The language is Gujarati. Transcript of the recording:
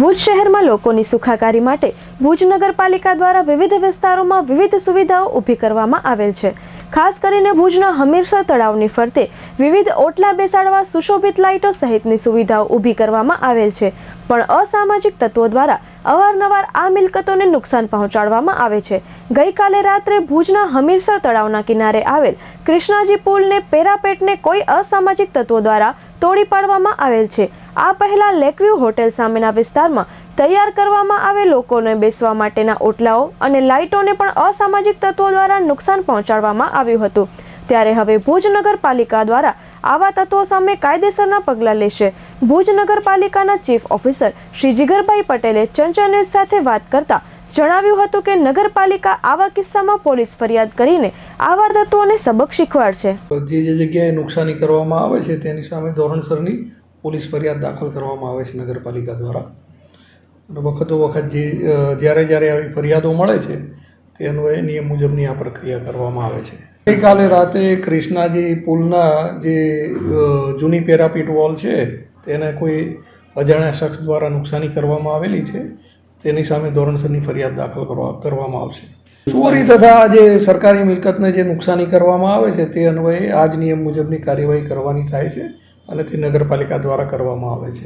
ભુજ શહેરમાં લોકોની સુખાકારી માટે ભુજ નગરપાલિકા દ્વારા વિવિધ વિસ્તારોમાં વિવિધ સુવિધાઓ ઊભી કરવામાં આવેલ છે. ખાસ કરીને ભુજના હમીરસર તળાવની ફરતે વિવિધ ઓટલા બેસાડવા સુશોભિત લાઇટો સહિતની સુવિધાઓ ઊભી કરવામાં આવેલ છે. પણ અસામાજિક તત્વો દ્વારા અવારનવાર આ મિલકતોને નુકસાન પહોંચાડવામાં આવે છે. ગઈકાલે રાત્રે ભુજના હમીરસર તળાવના કિનારે આવેલ કૃષ્ણાજી પુલને પેરાપેટને કોઈ અસામાજિક તત્વો દ્વારા તોડી પાડવામાં આવેલ છે. આ પહેલા લેકવ્યુ હોટેલ સામેના વિસ્તારમાં તૈયાર કરવામાં આવેલ લોકોને બેસવા માટેના ઓટલાઓ અને લાઇટોને પણ અસામાજિક તત્વો દ્વારા નુકસાન પહોંચાડવામાં આવ્યું હતું. ત્યારે હવે ભુજ નગરપાલિકા દ્વારા આવા તત્વો સામે કાયદેસરના પગલાં લેશે. ભુજ નગરપાલિકાના ચીફ ઓફિસર શ્રી જીગરભાઈ પટેલે ચંચળ ન્યૂઝ સાથે વાત કરતા જણાવ્યું હતું કે નગરપાલિકા આવા કિસ્સામાં પોલીસ ફરિયાદ કરીને આવા તત્વોને સબક શીખવાડશે. જે જે જગ્યાએ નુકસાની કરવામાં આવે છે, તેની સામે ધોરણસરની પોલીસ ફરિયાદ દાખલ કરવામાં આવે છે નગરપાલિકા દ્વારા. વખતો વખત જે જ્યારે જ્યારે આવી ફરિયાદો મળે છે, તે અન્વયે નિયમ મુજબની આ પ્રક્રિયા કરવામાં આવે છે. ગઈકાલે રાતે ક્રિષ્નાજી પુલના જે જૂની પેરાપીટ વોલ છે, તેને કોઈ અજાણ્યા શખ્સ દ્વારા નુકસાની કરવામાં આવેલી છે, તેની સામે ધોરણસરની ફરિયાદ દાખલ કરવા, કરવામાં આવશે. ચોરી તથા જે સરકારી મિલકતને જે નુકસાની કરવામાં આવે છે, તે અન્વયે આ જ નિયમ મુજબની કાર્યવાહી કરવાની થાય છે અને તે નગરપાલિકા દ્વારા કરવામાં આવે છે.